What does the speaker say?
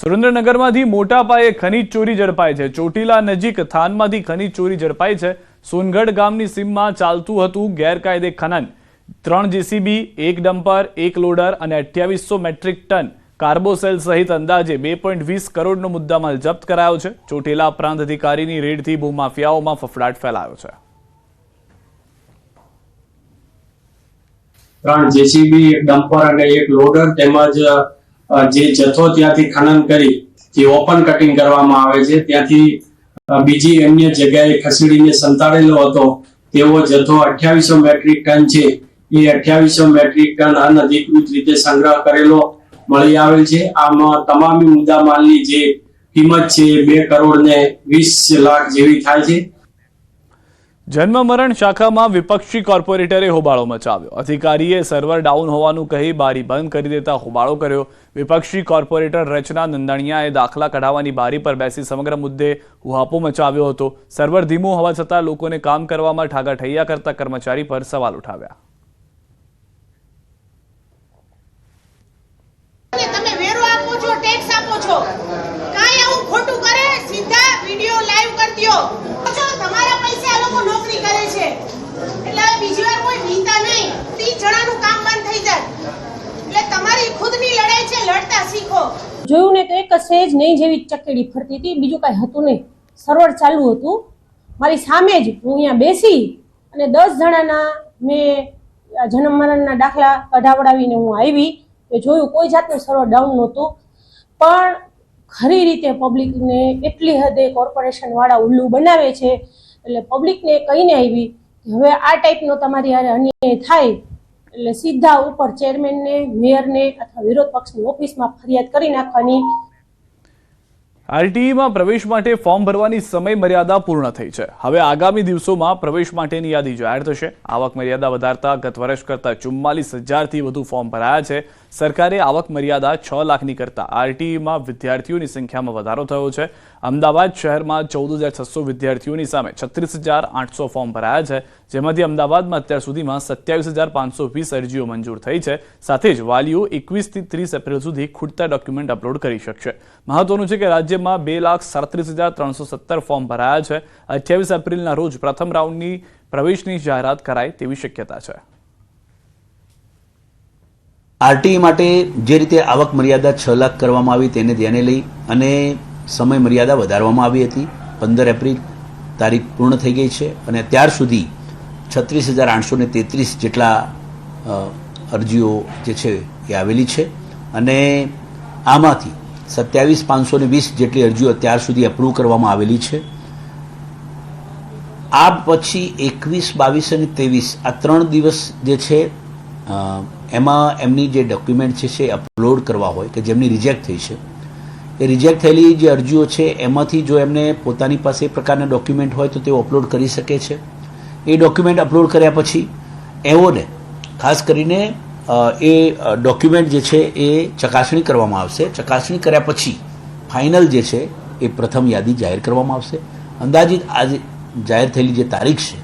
સુરેન્દ્રનગરમાંથી મોટા પાયે ખનીજ ચોરી ઝડપાય છે. ચોટીલા નજીક થાનમાંથી ખનીજ ચોરી ઝડપાઈ છે. સોનગઢ ગામની સીમમાં ચાલતું હતું ગેરકાયદે ખનન. ત્રણ જેસીબી, એક ડમ્પર, એક લોડર અને અઠ્યાવીસો મેટ્રિક ટન કાર્બોસેલ સહિત અંદાજે બે પોઈન્ટ વીસ કરોડનો મુદ્દામાલ જપ્ત કરાયો છે. ચોટીલા પ્રાંત અધિકારીની રેડથી ભૂમાફિયાઓમાં ફફડાટ ફેલાયો છે. ત્રણ જેસીબી, એક ડમ્પર અને એક લોડર તેમજ જે જથ્થો ત્યાંથી ખનન કરી, જે ઓપન કટિંગ કરવામાં આવે છે, ત્યાંથી બીજી અન્ય જગ્યાએ ખસેડીને સંતાડેલો હતો, તેવો જથ્થો અઠ્યાવીસો મેટ્રિક ટન છે. એ અઠ્યાવીસો મેટ્રિક ટન અનધિકૃત રીતે સંગ્રહ કરેલો મળી આવેલ છે. આમાં તમામ મુદ્દામાલની જે કિંમત છે, બે કરોડ ને વીસ લાખ જેવી થાય છે. જન્મ મરણ શાખામાં વિપક્ષી કોર્પોરેટરે હોબાળો મચાવ્યો. અધિકારીએ સર્વર ડાઉન હોવાનું કહી બારી બંધ કરી દેતા હોબાળો કર્યો. વિપક્ષી કોર્પોરેટર રચના નંદાણીયાએ દાખલા કઢાવવાની બારી પર બેસી સમગ્ર મુદ્દે હુહાપો મચાવ્યો હતો. સર્વર ધીમું હોવા છતાં લોકોને કામ કરવામાં ઠાગાઠૈયા કરતા કર્મચારી પર સવાલ ઉઠાવ્યા કે તમે વેરો આપો છો ટેક્સ આપો છો કાંઈ આવું ખોટું કરે સીધા વિડિયો લાઈવ કરી દ્યો છો તમારા પૈસે આ લોકો નોકરી કરે છે એટલે હવે બીજી વાર કોઈ બીતા નહીં ત્રીસ જણાનું કામ બંધ થઈ જાય એટલે તમારી ખુદની લડાઈ છે લડતા શીખો જોયું ને તો એક સેજ નહીં જેવી ચકેડી ફરતી હતી, બીજું કાંઈ હતું નહીં. સર્વર ચાલુ હતું. મારી સામે જ હું અહીંયા બેસી અને દસ જણાના મેં જન્મ મરણના દાખલા કઢાવડાવીને હું આવી તો જોયું કોઈ જાતનું સર્વર ડાઉન નહોતું. પણ ખરી રીતે પબ્લિકને એટલી હદે કોર્પોરેશનવાળા ઉલ્લુ બનાવે છે, એટલે પબ્લિકને કહીને આવી હવે આ ટાઈપનો તમારી હારે અન્યાય થાય. એટલે સીધા ઉપર ચેરમેનને મેયરને અથવા વિરોધ પક્ષની ઓફિસમાં ફરિયાદ કરી નાખવાની આરટીઈમાં પ્રવેશ માટે ફોર્મ ભરવાની સમય મર્યાદા પૂર્ણ થઈ છે. હવે આગામી દિવસોમાં પ્રવેશ માટેની યાદી જાહેર થશે. આવક મર્યાદા વધારતા ગત વર્ષ કરતાં ચુમ્માલીસ હજારથી વધુ ફોર્મ ભરાયા છે. સરકારે આવક મર્યાદા છ લાખની કરતા આરટીઈમાં વિદ્યાર્થીઓની સંખ્યામાં વધારો થયો છે. અમદાવાદ શહેરમાં ચૌદ હજાર છસો વિદ્યાર્થીઓની સામે છત્રીસ હજાર આઠસો ફોર્મ ભરાયા છે. જેમાંથી અમદાવાદમાં અત્યાર સુધીમાં સત્યાવીસ હજાર પાંચસો વીસ અરજીઓ મંજૂર થઈ છે. સાથે જ વાલીઓ એકવીસથી ત્રીસ એપ્રિલ સુધી ખૂટતા ડોક્યુમેન્ટ અપલોડ કરી શકશે. મહત્વનું છે કે રાજ્યમાં બે લાખ સાડત્રીસ હજાર ત્રણસો સત્તર ફોર્મ ભરાયા છે. અઠ્યાવીસ એપ્રિલના રોજ પ્રથમ રાઉન્ડની પ્રવેશની જાહેરાત કરાય તેવી શક્યતા છે. આરટીઈ માટે જે રીતે આવક મર્યાદા છ લાખ કરવામાં આવી તેને ધ્યાને લઈ અને સમય મર્યાદા વધારવામાં આવી હતી. પંદર એપ્રિલ તારીખ પૂર્ણ થઈ ગઈ છે અને ત્યાર સુધી છત્રીસ હજાર આઠસો ને તેત્રીસ જેટલા અરજીઓ જે છે એ આવેલી છે. અને આમાંથી સત્યાવીસ પાંચસો ને વીસ જેટલી અરજીઓ અત્યાર સુધી અપ્રૂવ કરવામાં આવેલી છે. આ પછી એકવીસ, બાવીસ અને ત્રેવીસ આ ત્રણ દિવસ જે છે એમાં એમની જે ડોક્યુમેન્ટ છે એ અપલોડ કરવા હોય કે જેમની રિજેક્ટ થઈ છે. એ રિજેક્ટ થયેલી જે અરજીઓ છે, એમાંથી જો એમને પોતાની પાસે એ પ્રકારના ડોક્યુમેન્ટ હોય તો તેઓ અપલોડ કરી શકે છે. એ ડોક્યુમેન્ટ અપલોડ કર્યા પછી એઓને, ખાસ કરીને એ ડોક્યુમેન્ટ જે છે એ ચકાસણી કરવામાં આવશે. ચકાસણી કર્યા પછી ફાઇનલ જે છે એ પ્રથમ યાદી જાહેર કરવામાં આવશે. અંદાજિત આજે જાહેર થયેલી જે તારીખ છે